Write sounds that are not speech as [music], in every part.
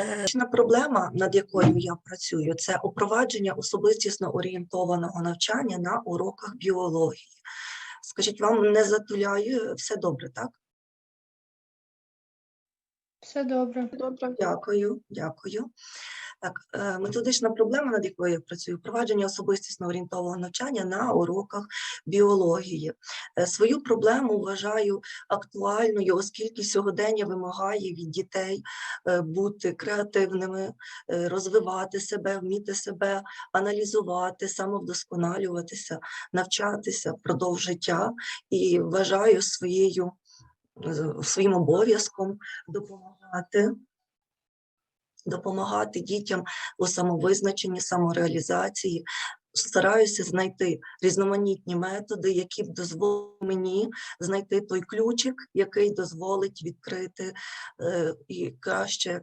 Е, Проблема, над якою я працюю, це упровадження особистісно орієнтованого навчання на уроках біології. Скажіть, вам не затуляю все добре, так? Все добре. Добре. Дякую, дякую. Так, е, методична проблема, над якою я працюю, впровадження особистісно орієнтованого навчання на уроках біології. Е, Свою проблему вважаю актуальною, оскільки сьогодення вимагає від дітей е, бути креативними, розвивати себе, вміти себе аналізувати, самовдосконалюватися, навчатися впродовж життя і вважаю своєю своїм обов'язком допомагати, допомагати дітям у самовизначенні, самореалізації. Стараюся знайти різноманітні методи, які б дозволили мені знайти той ключик, який дозволить відкрити е, і краще е,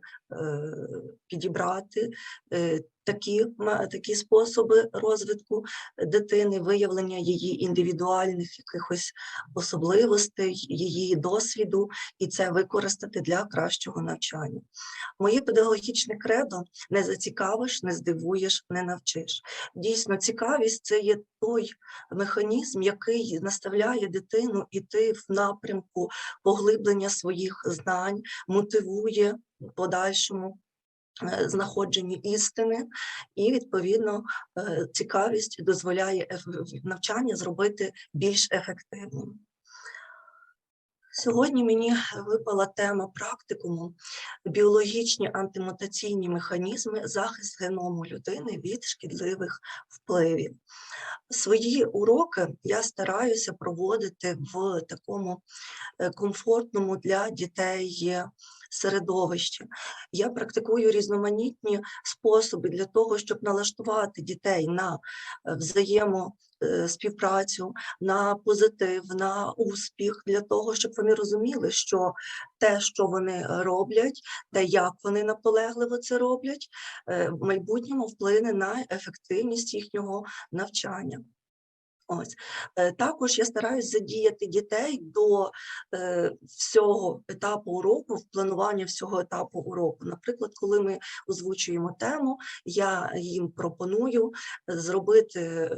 підібрати е, такі, такі способи розвитку дитини, виявлення її індивідуальних якихось особливостей, її досвіду, і це використати для кращого навчання. Моє педагогічне кредо не зацікавиш, не здивуєш, не навчиш. Дійсно, цікавість це є той механізм, який наставляє дитину іти в напрямку поглиблення своїх знань, мотивує подальшому. Е, Знаходженню істини, і відповідно е, цікавість дозволяє навчання зробити більш ефективним. Сьогодні мені випала тема практикуму біологічні антимутаційні механізми захист геному людини від шкідливих впливів. Свої уроки я стараюся проводити в такому е, комфортному для дітей середовищі. Я практикую різноманітні способи для того, щоб налаштувати дітей на е, взаємо співпрацю, на позитив, на успіх, для того, щоб вони розуміли, що те, що вони роблять, те, як вони наполегливо це роблять, е, в майбутньому вплине на ефективність їхнього навчання. Ось Е, також я стараюсь задіяти дітей до е, всього етапу уроку, в планування всього етапу уроку. Наприклад, коли ми озвучуємо тему, я їм пропоную е, зробити.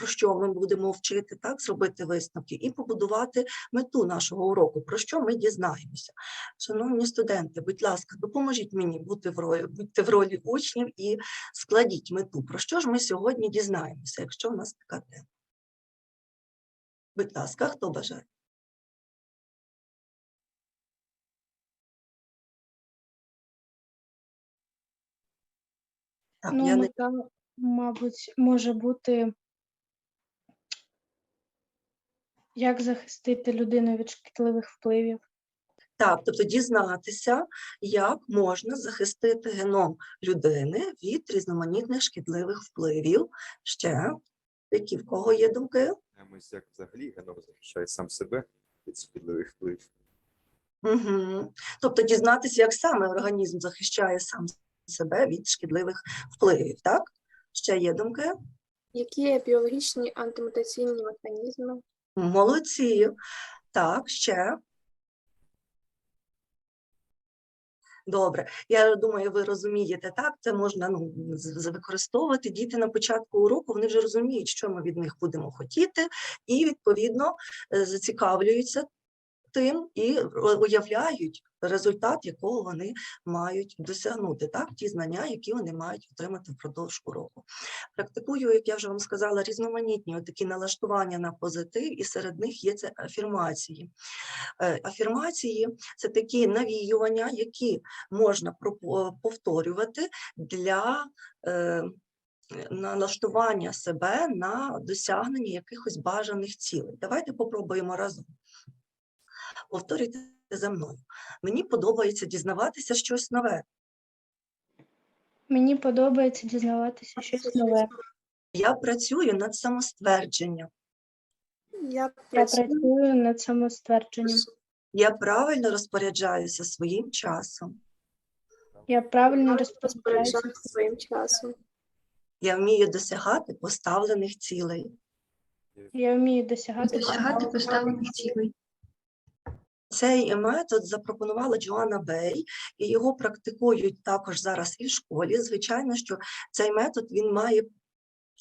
Про що ми будемо вчити, так зробити висновки і побудувати мету нашого уроку, про що ми дізнаємося. Шановні студенти, будь ласка, допоможіть мені бути в ролі, бути в ролі учнів і складіть мету. Про що ж ми сьогодні дізнаємося, якщо в нас така тема? Будь ласка, хто бажає? Так, Ну, я не мета, мабуть, може бути, як захистити людину від шкідливих впливів. так, тобто дізнатися, як можна захистити геном людини від різноманітних шкідливих впливів. Ще які в кого є думки? Дивимось, як взагалі геном захищає сам себе від шкідливих впливів. Угу. Тобто дізнатися, як саме організм захищає сам себе від шкідливих впливів, так? Ще є думки? Які є біологічні антимутаційні механізми? Молодці. Так, ще. Добре, я думаю, ви розумієте, так, це можна ну, використовувати. Діти на початку уроку вони вже розуміють, що ми від них будемо хотіти, і відповідно е, зацікавлюються тим і уявляють результат, якого вони мають досягнути, так, ті знання, які вони мають отримати впродовж уроку. Практикую, як я вже вам сказала, різноманітні такі налаштування на позитив, і серед них є це афірмації. Е, Афірмації це такі навіювання, які можна повторювати для е, налаштування себе на досягнення якихось бажаних цілей. Давайте попробуємо разом. Повторюйте за мною. Мені подобається дізнаватися щось нове. Мені подобається дізнаватися щось нове. Я працюю над самоствердженням. Я Я працюю над самоствердженням. Я правильно розпоряджаюся своїм часом. Я правильно розпоряджаюся. розпоряджаюся своїм часом. Я вмію досягати поставлених цілей. Я вмію досягати досягати поставлених цілей. Цей метод запропонувала Джоанна Бей, і його практикують також зараз і в школі. Звичайно, що цей метод він має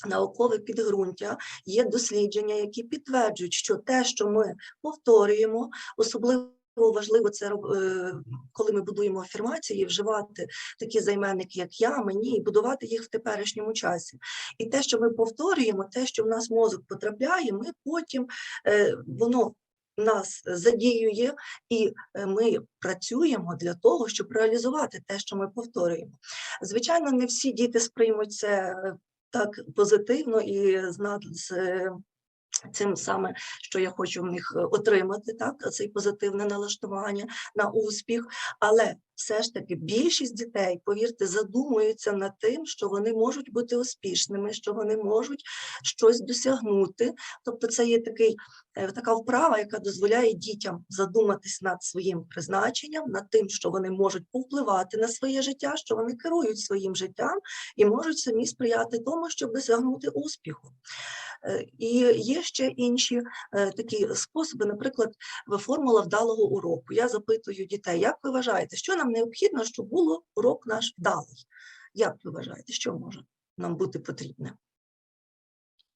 наукове підґрунтя, є дослідження, які підтверджують, що те, що ми повторюємо, особливо важливо це е, коли ми будуємо афірмації, вживати такі займенники, як я, мені, і будувати їх в теперішньому часі. І те, що ми повторюємо, те, що в нас мозок потрапляє, ми потім е, воно нас задіює, і е, ми працюємо для того, щоб реалізувати те, що ми повторюємо. Звичайно, не всі діти сприймуть це е, так позитивно і з е, цим саме, що я хочу в них отримати, так, цей позитивне налаштування на успіх. Але все ж таки більшість дітей, повірте, задумуються над тим, що вони можуть бути успішними, що вони можуть щось досягнути. Тобто, це є такий, е, така вправа, яка дозволяє дітям задуматись над своїм призначенням, над тим, що вони можуть повпливати на своє життя, що вони керують своїм життям і можуть самі сприяти тому, щоб досягнути успіху. Е, І є ще інші е, такі способи, наприклад, формула вдалого уроку. Я запитую дітей, як ви вважаєте, що нам необхідно, щоб було урок наш вдалий? Як ви вважаєте, що може нам бути потрібне?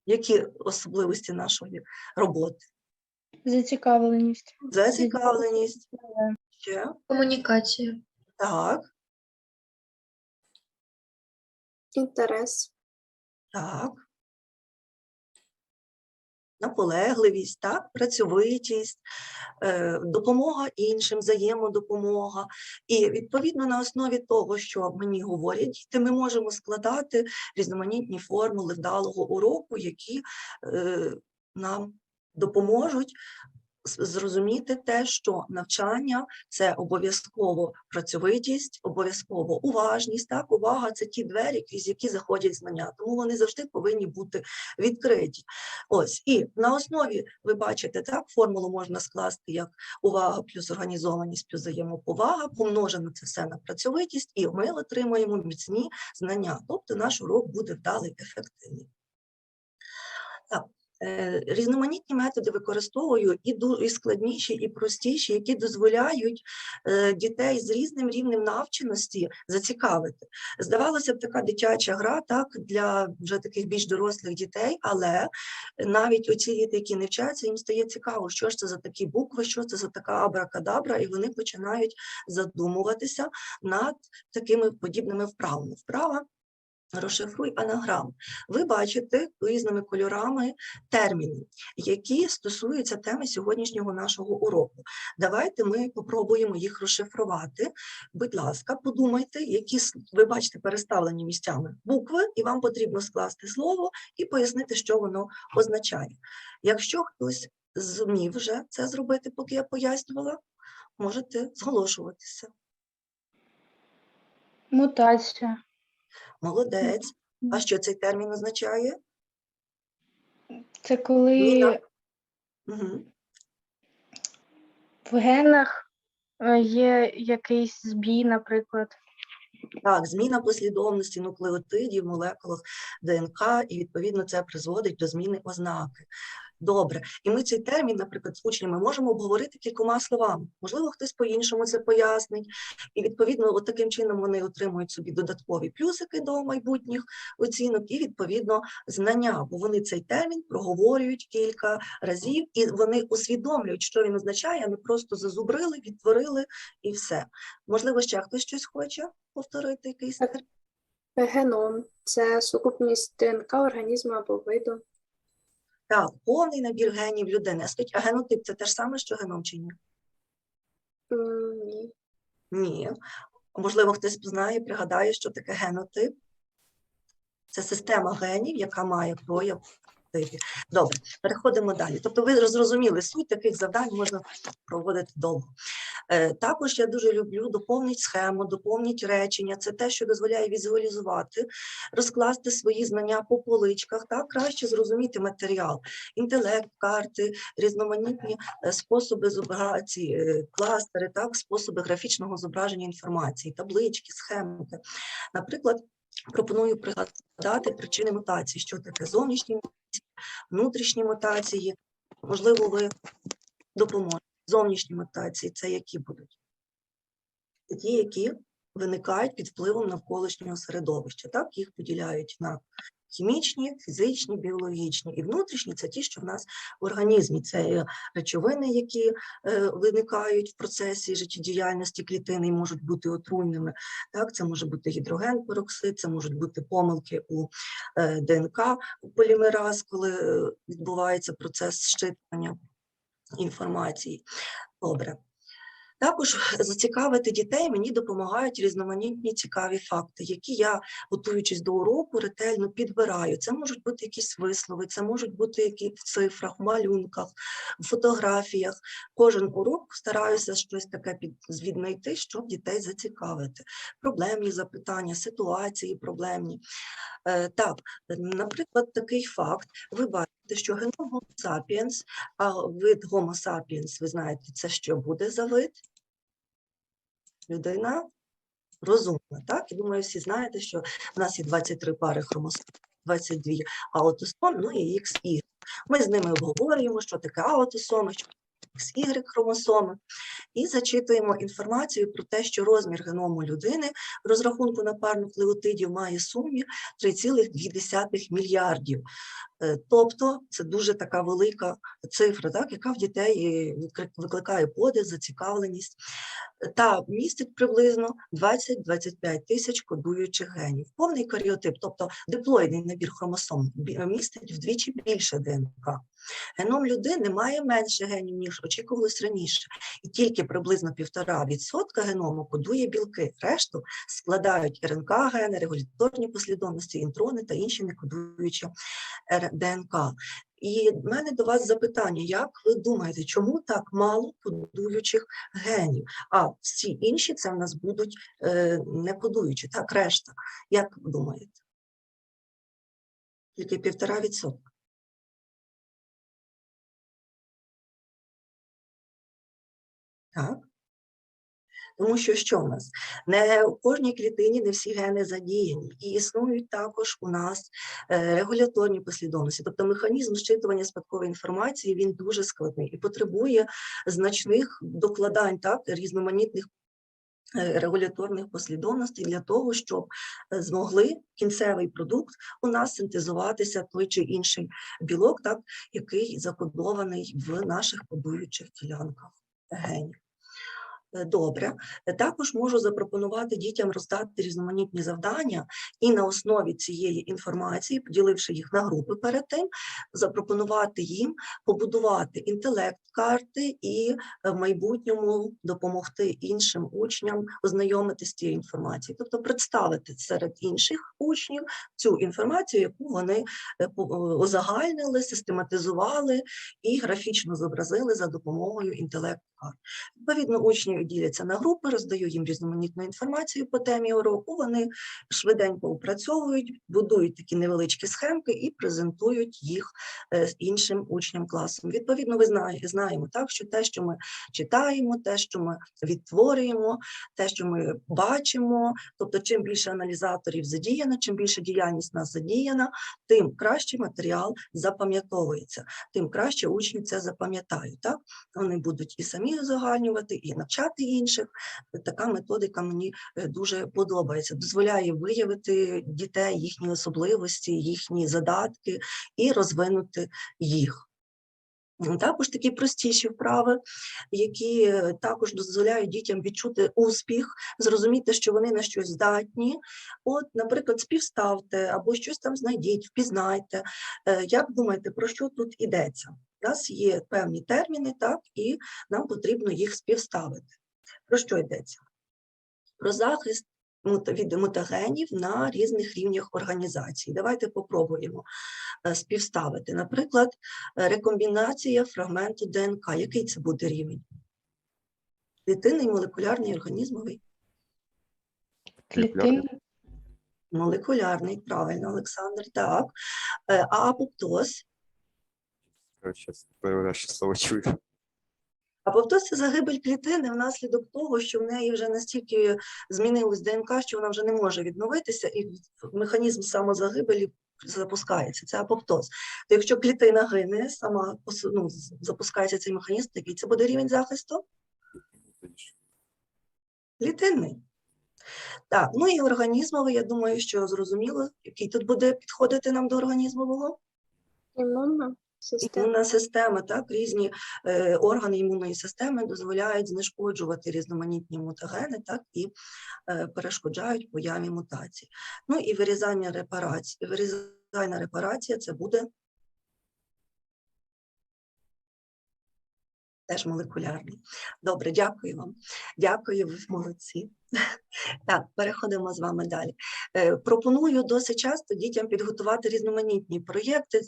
Які особливості нашої роботи? Зацікавленість. Зацікавленість. Ще Комунікація. так, Інтерес. так. Наполегливість, так, працьовитість, е, допомога іншим, взаємодопомога. І відповідно на основі того, що мені говорять діти, ми можемо складати різноманітні формули вдалого уроку, які е, нам допоможуть зрозуміти те, що навчання це обов'язково працьовитість, обов'язково уважність. Так, увага це ті двері, крізь які заходять знання, тому вони завжди повинні бути відкриті. Ось і на основі ви бачите, так формулу можна скласти як увага плюс організованість плюс взаємоповага, помножено це все на працьовитість, і ми отримуємо міцні знання. Тобто наш урок буде вдалий, ефективний. Так. Е, Різноманітні методи використовую і складніші, і простіші, які дозволяють е, дітей з різним рівнем навченості зацікавити. Здавалося б, така дитяча гра так для вже таких більш дорослих дітей, але навіть оці діти, які не вчаться, їм стає цікаво, що ж це за такі букви, що це за така абракадабра, і вони починають задумуватися над такими подібними вправами. Вправа Розшифруй анаграм. Ви бачите різними кольорами терміни, які стосуються теми сьогоднішнього нашого уроку. Давайте ми попробуємо їх розшифрувати. Будь ласка, подумайте, які ви бачите переставлені місцями букви, і вам потрібно скласти слово і пояснити, що воно означає. Якщо хтось зумів вже це зробити, поки я пояснювала, можете зголошуватися. Мутація. Молодець. А що цей термін означає? Це коли. Угу. в генах е, є якийсь збій, наприклад. Так, зміна послідовності нуклеотидів в молекулах ДНК, і відповідно це призводить до зміни ознаки. Добре, і ми цей термін, наприклад, з учнями можемо обговорити кількома словами. Можливо, хтось по-іншому це пояснить, і відповідно, от таким чином вони отримують собі додаткові плюсики до майбутніх оцінок, і відповідно знання, бо вони цей термін проговорюють кілька разів, і вони усвідомлюють, що він означає, а не просто зазубрили, відтворили і все. Можливо, ще хтось щось хоче повторити якийсь термін? Геном це сукупність ДНК організму або виду. Так, повний набір генів людини. А скажіть, а генотип це те ж саме, що геном чи ні? Ні. Ні. Можливо, хтось знає, пригадає, що таке генотип. Це система генів, яка має прояв типів. Добре, переходимо далі. Тобто ви зрозуміли, суть таких завдань можна проводити довго. Е, Також я дуже люблю доповнити схему, доповнити речення. Це те, що дозволяє візуалізувати, розкласти свої знання по поличках, так краще зрозуміти матеріал, інтелект, карти, різноманітні е, способи зобразії, е, кластери, так, способи графічного зображення інформації, таблички, схемки. Наприклад, пропоную пригадати причини мутації, що таке зовнішні мутації, внутрішні мутації. Можливо, ви допоможете. Зовнішні мутації це які будуть? Ті, які виникають під впливом навколишнього середовища. Так, їх поділяють на хімічні, фізичні, біологічні і внутрішні це ті, що в нас в організмі. Це речовини, які е, виникають в процесі життєдіяльності клітини і можуть бути отруйними. Так, це може бути гідроген пероксид, це можуть бути помилки у е, ДНК у полімераз, коли е, відбувається процес щитування інформації. Добре. Також зацікавити дітей мені допомагають різноманітні цікаві факти, які я, готуючись до уроку, ретельно підбираю. Це можуть бути якісь вислови, це можуть бути які в цифрах, в малюнках, в фотографіях. Кожен урок стараюся щось таке віднайти, щоб дітей зацікавити. Проблемні запитання, ситуації проблемні. Е, Так, наприклад, такий факт. Ви бачите, що геном Homo sapiens, а вид Homo sapiens, ви знаєте, це що буде за вид? Людина розумна, так? І думаю, всі знаєте, що в нас є 23 пари хромосом, 22 аутосом, ну і XY. Ми з ними обговорюємо, що таке аутосоми, що таке XY хромосоми, і зачитуємо інформацію про те, що розмір геному людини в розрахунку на пару нуклеотидів має сумі 3,2 мільярдів. Е, Тобто це дуже така велика цифра, так, яка в дітей е, викликає подив, зацікавленість та містить приблизно 20-25 тисяч кодуючих генів. Повний каріотип, тобто диплоїдний набір хромосом, містить вдвічі більше ДНК. Геном людини має менше генів, ніж очікувалось раніше, і тільки приблизно 1,5% геному кодує білки. Решту складають РНК гени, регуляторні послідовності, інтрони та інші некодуючі ДНК. І в мене до вас запитання: як ви думаєте, чому так мало кодуючих генів? А всі інші це в нас будуть е, не кодуючі, так, решта. Як ви думаєте? Тільки півтора відсотка. Так. Тому що що в нас? Не у кожній клітині не всі гени задіяні, і існують також у нас е, регуляторні послідовності. Тобто механізм зчитування спадкової інформації він дуже складний і потребує значних докладань, так, різноманітних е, регуляторних послідовностей для того, щоб е, змогли кінцевий продукт у нас синтезуватися той чи інший білок, так, який закодований в наших кодуючих ділянках генів. Е, Добре, також можу запропонувати дітям роздати різноманітні завдання і на основі цієї інформації, поділивши їх на групи перед тим, запропонувати їм побудувати інтелект карти і е, в майбутньому допомогти іншим учням ознайомитися з цією інформацією, тобто представити серед інших учнів цю інформацію, яку вони е, узагальнили, систематизували і графічно зобразили за допомогою інтелект карт. Відповідно, учні діляться на групи, роздаю їм різноманітну інформацію по темі уроку. Вони швиденько опрацьовують, будують такі невеличкі схемки і презентують їх е, іншим учням класом. Відповідно, ви знає- знаємо так, що те, що ми читаємо, те, що ми відтворюємо, те, що ми бачимо, тобто, чим більше аналізаторів задіяно, чим більше діяльність нас задіяна, тим краще матеріал запам'ятовується, тим краще учні це запам'ятають. Так? Вони будуть і самі узагальнювати, і навчати інших. Така методика мені е, дуже подобається, дозволяє виявити дітей, їхні особливості, їхні задатки і розвинути їх. Також такі простіші вправи, які е, також дозволяють дітям відчути успіх, зрозуміти, що вони на щось здатні. От, наприклад, співставте або щось там знайдіть, впізнайте. Е, Як думаєте, про що тут йдеться? У нас є певні терміни, так, і нам потрібно їх співставити. Про що йдеться? Про захист від мутагенів на різних рівнях організації. Давайте попробуємо е, співставити. Наприклад, е, рекомбінація фрагменту ДНК. Який це буде рівень? Клітинний, молекулярний, організмовий? Клітин, Молекулярний, правильно, Олександр. Так. Е, А апоптоз? Сейчас первый раз слово чую. Апоптоз – це загибель клітини внаслідок того, що в неї вже настільки змінилось ДНК, що вона вже не може відновитися, і механізм самозагибелі запускається, це апоптоз. То якщо клітина гине, сама ну, запускається цей механізм, який це буде рівень захисту? Клітинний. Так, ну і організмовий, я думаю, що зрозуміло, який тут буде підходити нам до організмового. Імунна система. Імунна система, так, різні е, органи імунної системи дозволяють знешкоджувати різноманітні мутагени, так, і е, перешкоджають появі мутацій. Ну і вирізання репарацій. Вирізальна репарація це буде теж молекулярний. Добре, дякую вам. Дякую, ви молодці. [laughs] Так, переходимо з вами далі. Е, Пропоную досить часто дітям підготувати різноманітні проєкти е,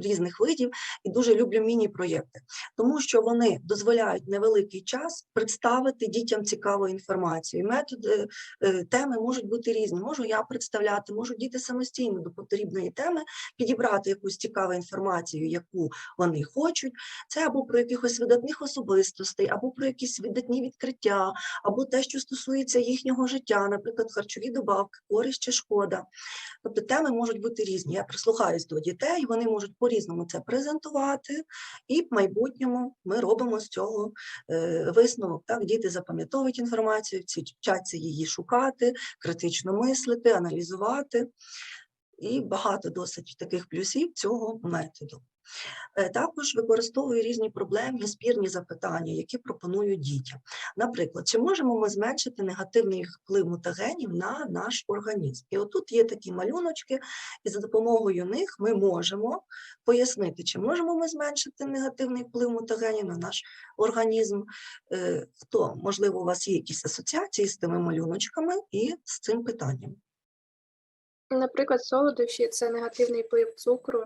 різних видів і дуже люблю міні-проєкти, тому що вони дозволяють невеликий час представити дітям цікаву інформацію. Методи, е, теми можуть бути різні. Можу я представляти, можуть діти самостійно до потрібної теми підібрати якусь цікаву інформацію, яку вони хочуть. Це або про якихось видатних особистостей, або про якісь видатні відкриття, або те, що стосується їхнього життя, наприклад, харчові добавки, користь чи шкода. Тобто теми можуть бути різні. Я прислухаюсь до дітей, вони можуть по-різному це презентувати, і в майбутньому ми робимо з цього е, висновок. Так, діти запам'ятовують інформацію, ці- вчаться її шукати, критично мислити, аналізувати. І багато досить таких плюсів цього методу. Е, Також використовую різні проблемні спірні запитання, які пропоную дітям. Наприклад, чи можемо ми зменшити негативний вплив мутагенів на наш організм? І отут є такі малюночки, і за допомогою них ми можемо пояснити, чи можемо ми зменшити негативний вплив мутагенів на наш організм. Е, Хто, можливо, у вас є якісь асоціації з тими малюночками і з цим питанням? Наприклад, солодощі це негативний вплив цукру.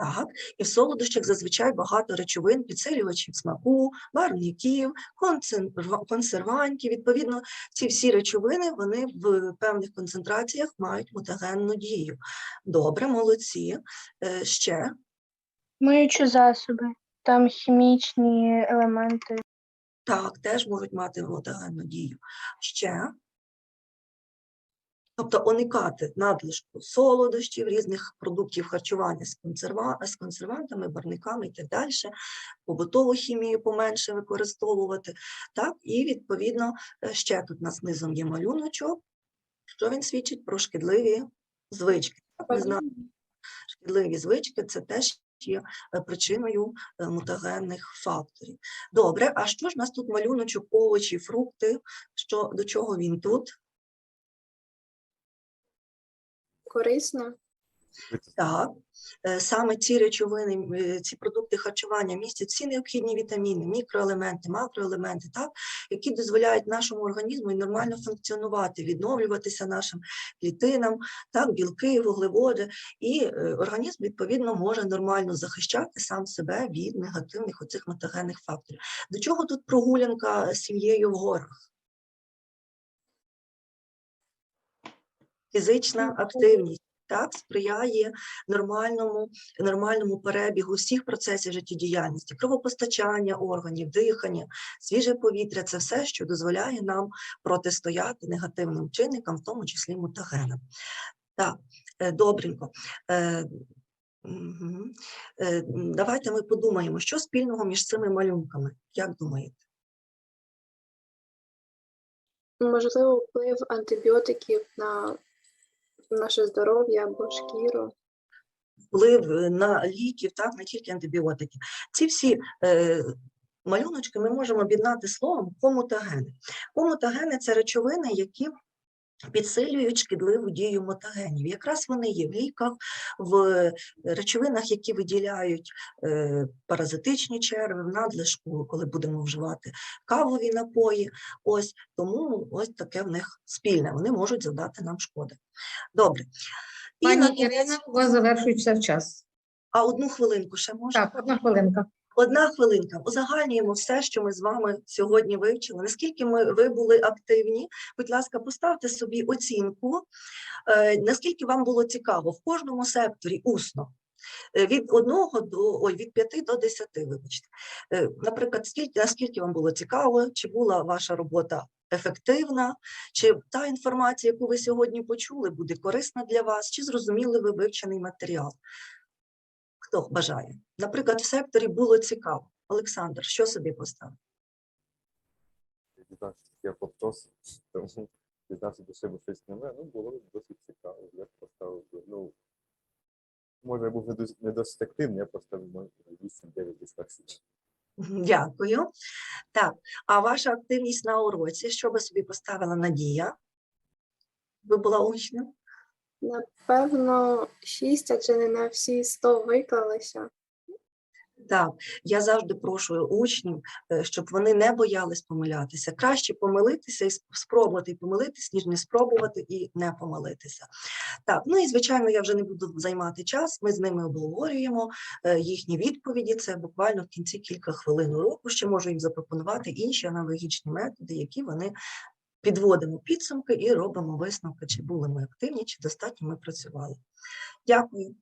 Так, і в солодощах зазвичай багато речовин, підсилювачів смаку, барвників, консервантів. Відповідно, ці всі речовини вони в певних концентраціях мають мутагенну дію. Добре, молодці. Е, Ще Миючі засоби, там хімічні елементи. так, теж можуть мати мутагенну дію. Ще. Тобто уникати надлишку солодощів, різних продуктів харчування з, консерва... з консервантами, барниками і так далі, побутову хімію поменше використовувати. Так, і відповідно е, ще тут нас низом є малюночок, що він свідчить про шкідливі звички. Ми знаємо, шкідливі звички це теж є е, причиною е, мутагенних факторів. Добре, а що ж у нас тут малюночок, овочі, фрукти? Що, до чого він тут? Корисна. Так, е, саме ці речовини, е, ці продукти харчування містять всі необхідні вітаміни, мікроелементи, макроелементи, так, які дозволяють нашому організму нормально функціонувати, відновлюватися нашим клітинам, так, білки, вуглеводи, і е, організм відповідно може нормально захищати сам себе від негативних оцих метагенних факторів. До чого тут прогулянка з сім'єю в горах? Фізична активність так сприяє нормальному, нормальному перебігу всіх процесів життєдіяльності, кровопостачання органів, дихання, свіже повітря це все, що дозволяє нам протистояти негативним чинникам, в тому числі мутагенам. Так, е, добренько. Е. Е, Давайте ми подумаємо, що спільного між цими малюнками. Як думаєте? Можливо, вплив антибіотиків на наше здоров'я або шкіру. вплив е, на ліків, так, не тільки антибіотики. Ці всі е, малюночки ми можемо об'єднати словом комутагени. Комутагени це речовини, які підсилюють шкідливу дію мутагенів. Якраз вони є в ліках, в речовинах, які виділяють е, паразитичні черви, в надлишку, коли будемо вживати кавові напої. Ось тому ось таке в них спільне. Вони можуть завдати нам шкоди. Добре. Пані Ірина, у вас завершується час. а одну хвилинку ще можна? Так, одна хвилинка. Одна хвилинка. Узагальнюємо все, що ми з вами сьогодні вивчили. Наскільки ми ви були активні? Будь ласка, поставте собі оцінку. е, Наскільки вам було цікаво в кожному секторі усно. Е, Від одного до ой, від 5 до 10, вибачте. Е, Наприклад, скільки наскільки вам було цікаво, чи була ваша робота ефективна, чи та інформація, яку ви сьогодні почули, буде корисна для вас, чи зрозуміли ви вивчений матеріал. Хто бажає? Наприклад, в секторі було цікаво. Олександр, що собі поставив? Дізнався, я повтос, тому дізнався до себе щось нове. Ну, було досить цікаво. Я поставив, ну, може, я був не дос- не досить активний, я поставив може, 8-9 десь так. Дякую. Так, а ваша активність на уроці, що би собі поставила Надія? Ви була учнем? Напевно, 6, адже не на всі 100 виклалися. Так, я завжди прошу учнів, е, щоб вони не боялись помилятися. Краще помилитися і спробувати і помилитись, ніж не спробувати і не помилитися. Так, ну і звичайно, я вже не буду займати час. Ми з ними обговорюємо е, їхні відповіді. Це буквально в кінці кілька хвилин уроку. Ще можу їм запропонувати інші аналогічні методи, які вони підводимо підсумки і робимо висновки, чи були ми активні, чи достатньо ми працювали. Дякую.